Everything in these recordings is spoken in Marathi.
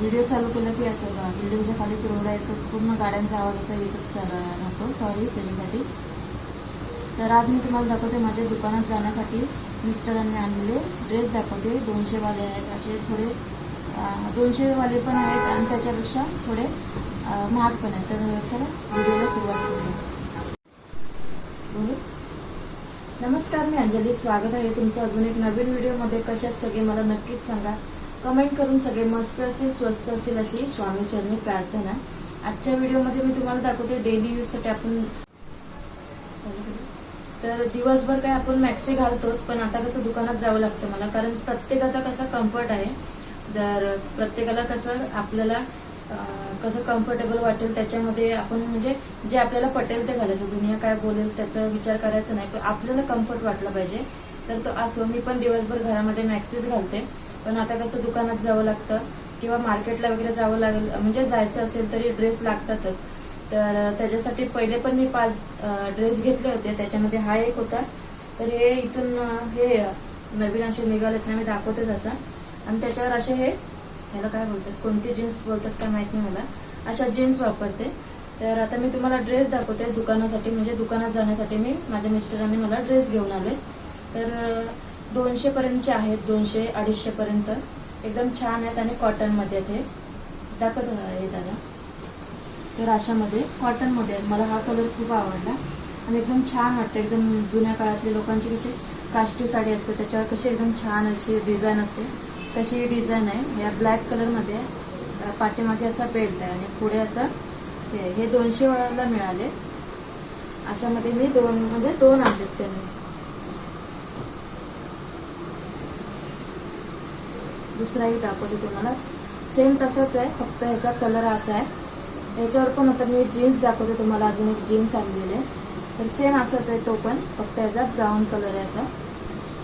व्हिडिओ चालू केला की असं बघा बिल्डिंगच्या खालीच रोड आहे तर पूर्ण गाड्यांचा आवाज असा येतच चालला राहतो. सॉरी त्याच्यासाठी. तर आज मी तुम्हाला दाखवते माझ्या दुकानात जाण्यासाठी मिस्टरांनी आणलेले ड्रेस दाखवते. दोनशेवाले आहेत असे थोडे दोनशेवाले पण आहेत आणि त्याच्यापेक्षा थोडे महाग पण आहेत. तर चला व्हिडिओला सुरुवात करूया. बोलू. नमस्कार मी अंजली. स्वागत आहे तुमचं अजून एक नवीन व्हिडिओमध्ये. कशात सगळे मला नक्कीच सांगा. कमेंट करून सगळे मस्त असतील स्वस्त असतील अशी स्वामीचरणी प्रार्थना. आजच्या व्हिडिओमध्ये मी तुम्हाला दाखवते डेली यूजसाठी आपण तर दिवसभर काय आपण मॅक्सी घालतोच पण आता कसं दुकानात जावं लागतं मला कारण प्रत्येकाचा कसा कम्फर्ट आहे. तर प्रत्येकाला कसं आपल्याला कसं कम्फर्टेबल वाटेल त्याच्यामध्ये आपण म्हणजे जे आपल्याला पटेल ते घालायचं. दुनिया काय बोलेल त्याचा विचार करायचा नाही आपल्याला कम्फर्ट वाटलं पाहिजे. तर तो असो मी पण दिवसभर घरामध्ये मॅक्सीच घालते. पण आता कसं दुकानात जावं लागतं किंवा मार्केटला वगैरे जावं लागेल म्हणजे जायचं असेल तरी ड्रेस लागतातच. तर त्याच्यासाठी पहिले पण मी पाच ड्रेस घेतले होते. त्याच्यामध्ये हा एक होता. तर हे इथून हे नवीन असे निघालेत ना मी दाखवतेच असं. आणि त्याच्यावर असे हे ह्याला काय बोलतात? कोणती जीन्स बोलतात काय माहीत नाही मला. अशा जीन्स वापरते. तर आता मी तुम्हाला ड्रेस दाखवते दुकानासाठी. म्हणजे दुकानात जाण्यासाठी मी माझ्या मिस्टरांनी मला ड्रेस घेऊन आले. तर दोनशे पर्यंतचे आहेत दोनशे अडीचशे पर्यंत. एकदम छान आहेत आणि कॉटनमध्ये आहेत हे. दाखवतो हे दादा. तर अशामध्ये कॉटनमध्ये आहेत. मला हा कलर खूप आवडला. आणि एकदम छान वाटतं. एकदम जुन्या काळातली लोकांची कशी काष्टी साडी असते त्याच्यावर कशी एकदम छान अशी डिझाईन असते. तशी डिझाईन आहे. या ब्लॅक कलरमध्ये पाठीमागे असा बेल्ट आहे आणि पुढे असं हे हे दोनशे वेळाला मिळाले. अशामध्ये मी दोन म्हणजे दोन आणलेत त्यांनी. दुसराही दाखवते तुम्हाला. सेम तसाच आहे. फक्त ह्याचा कलर असा आहे. याच्यावर पण आता मी जीन्स दाखवते तुम्हाला. अजून एक जीन्स आणलेली आहे. तर सेम असाच आहे तो पण. फक्त याचा ब्राऊन कलर आहे असा.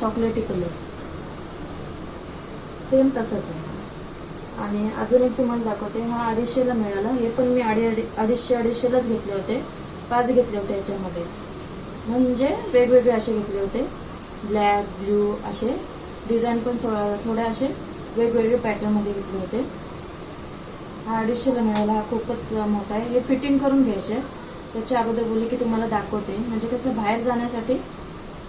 चॉकलेटी कलर सेम तसाच आहे. आणि अजून एक तुम्हाला दाखवते. हा अडीचशेला मिळाला. हे पण मी अडी अडी अडीचशे अडीचशेलाच घेतले होते. पाच घेतले होते याच्यामध्ये म्हणजे वेगवेगळे असे घेतले होते. ब्लॅक ब्ल्यू असे. डिझाईन पण थो- थोडे असे. वेगवेगळे पॅटर्नमध्ये घेतले होते. हा अडीचशेला मिळाला हा खूपच मोठा आहे. हे फिटिंग करून घ्यायचे. त्याच्या अगोदर बोलले की तुम्हाला दाखवते. म्हणजे कसं बाहेर जाण्यासाठी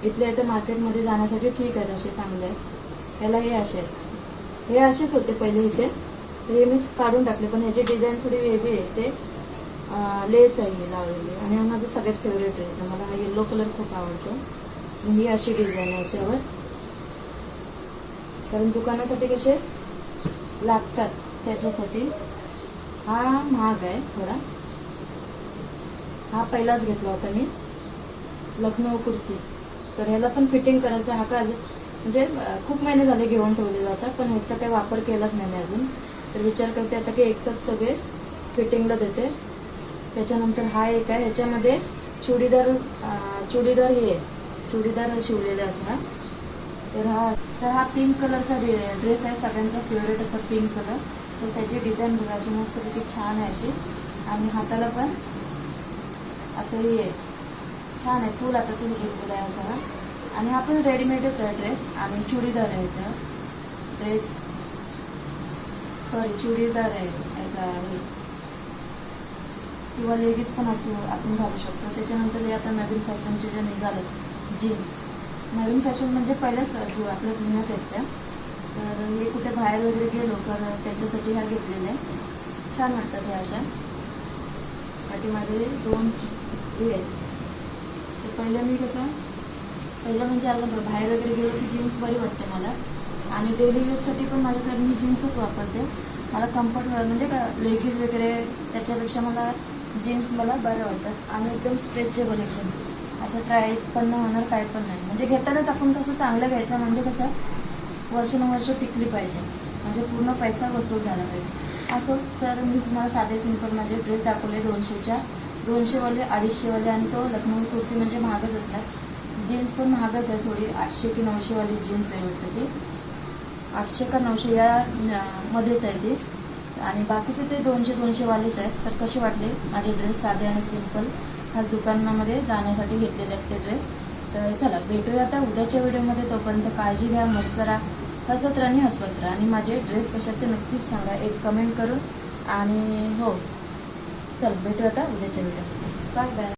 इथल्या इथं मार्केटमध्ये जाण्यासाठी ठीक आहेत असे चांगले. आहेत याला हे असे आहेत. हे असेच होते पहिले इथे. तर हे मी काढून टाकले. पण ह्याची डिझाईन थोडी वेगळी आहे. ते लेस आहे ही लावलेली. आणि हा माझा सगळ्यात फेवरेट ड्रेस आहे. मला हा येल्लो कलर खूप आवडतो. ही अशी डिझाईन आहे याच्यावर. कारण दुकानासाठी कसे लागतात त्याच्यासाठी हा महाग आहे थोडा. हा पहिलाच घेतला होता मी लखनौ कुर्ती. तर ह्याला पण फिटिंग करायचं हा का म्हणजे खूप महिने झाले घेऊन ठेवलेला होता पण ह्याचा काही वापर केलाच नाही मी अजून. तर विचार करते आता की एकसाथ सगळे फिटिंगला देते. त्याच्यानंतर हा एक आहे. ह्याच्यामध्ये चुडीदार चुडीदार हे आहे. चुडीदार शिवलेले असणार तर हा तर हा पिंक कलरचा ड्रेस आहे सगळ्यांचा फेवरेट असा पिंक कलर तर त्याची डिझाईन बघा अशी मस्तपैकी छान आहे अशी. आणि हाताला पण असंही आहे. छान आहे फुल हाताचं घेतलेलं आहे असा आणि हा पण रेडीमेडच आहे ड्रेस आणि चुडीदार आहे याचा. ड्रेस सॉरी चुडीदार आहे याचा हे. किंवा लेगीज पण असू आपण घालू शकतो. त्याच्यानंतर हे आता नवीन फॅशनचे जे निघालं जीन्स नवीन फॅशन म्हणजे पहिल्याच आपल्या जुन्याच आहेत त्या तर हे कुठे बाहेर वगैरे गेलो तर त्याच्यासाठी ह्या घेतलेल्या आहे छान वाटतात ह्या अशा. पाठीमागे दोन हे आहेत. तर पहिलं मी कसं पहिलं म्हणजे आता बाहेर वगैरे गेलो की जीन्स बरी वाटते मला. आणि डेली यूजसाठी पण माझ्याकडे मी जीन्सच वापरते. मला कम्फर्ट म्हणजे का लेगीज वगैरे त्याच्यापेक्षा मला जीन्स मला बरं वाटतात. आणि एकदम स्ट्रेचेबल एकदम. असं ट्राय पण होणार काय पण नाही. म्हणजे घेतानाच आपण कसं चांगलं घ्यायचं म्हणजे कसं वर्षानुवर्ष टिकली पाहिजे. म्हणजे पूर्ण पैसा वसूल झाला पाहिजे. असं तर मी तुम्हाला साधे सिंपल माझे ड्रेस दाखवले दोनशेच्या. दोनशेवाले अडीचशेवाले आणि तो लखनऊ कुर्ती म्हणजे महागच असणार जीन्स पण महागच आहे थोडी आठशे की नऊशेवाली जीन्स आहे वाटतं ती. आठशे का नऊशे या मध्येच आहे ती. आणि बाकीचे ते दोनशे दोनशेवालेच आहेत. तर कसे वाटले माझे ड्रेस साधे आणि सिंपल खास दुकानामध्ये जाण्यासाठी घेतलेले आहेत ते ड्रेस तर चला भेटूया आता उद्याच्या व्हिडिओमध्ये. तोपर्यंत काळजी घ्या मस्त राहा. हसत राहा आणि हसवत राहा. आणि माझे ड्रेस कशात ते नक्कीच सांगा. एक कमेंट करून. आणि हो चल भेटूया आता उद्याच्या व्हिडिओ बाय बाय